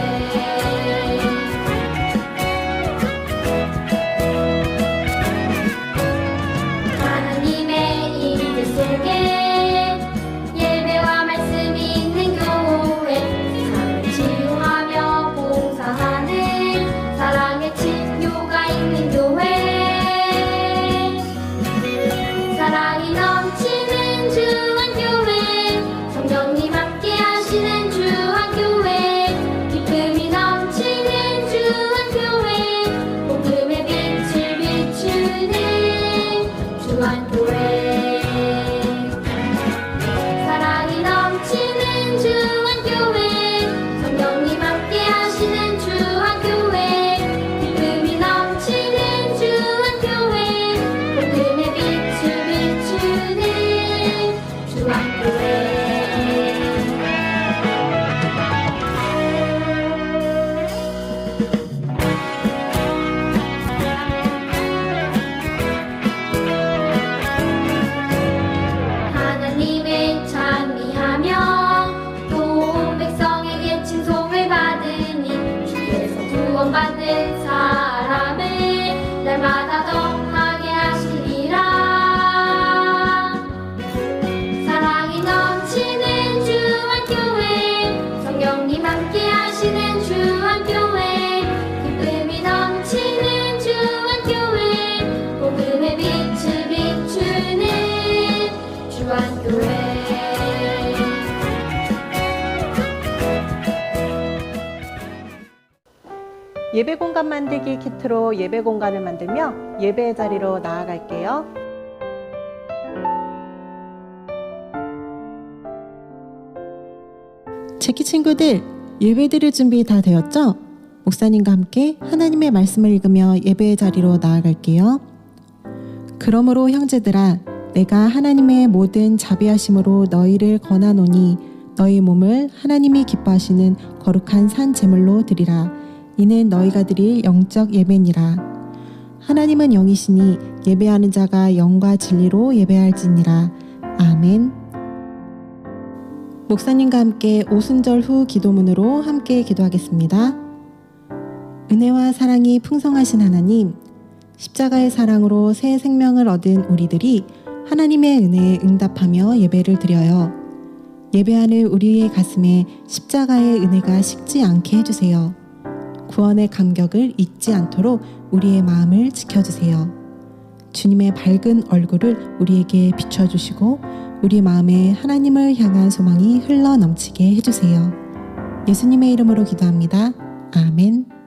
주한 하나님을 찬미하며 또 백성에게 칭송을 받으니 주께서 구원받는 사람을 날마다 더 예배 공간 만들기 키트로 예배 공간을 만들며 예배의 자리로 나아갈게요. 제키 친구들, 예배 드릴 준비 다 되었죠? 목사님과 함께 하나님의 말씀을 읽으며 예배의 자리로 나아갈게요. 그러므로 형제들아, 내가 하나님의 모든 자비하심으로 너희를 권하노니 너희 몸을 하나님이 기뻐하시는 거룩한 산 제물로 드리라. 이는 너희가 드릴 영적 예배니라. 하나님은 영이시니 예배하는 자가 영과 진리로 예배할지니라. 아멘. 목사님과 함께 오순절 후 기도문으로 함께 기도하겠습니다. 은혜와 사랑이 풍성하신 하나님, 십자가의 사랑으로 새 생명을 얻은 우리들이 하나님의 은혜에 응답하며 예배를 드려요. 예배하는 우리의 가슴에 십자가의 은혜가 식지 않게 해주세요. 구원의 감격을 잊지 않도록 우리의 마음을 지켜주세요. 주님의 밝은 얼굴을 우리에게 비춰주시고 우리 마음에 하나님을 향한 소망이 흘러 넘치게 해주세요. 예수님의 이름으로 기도합니다. 아멘.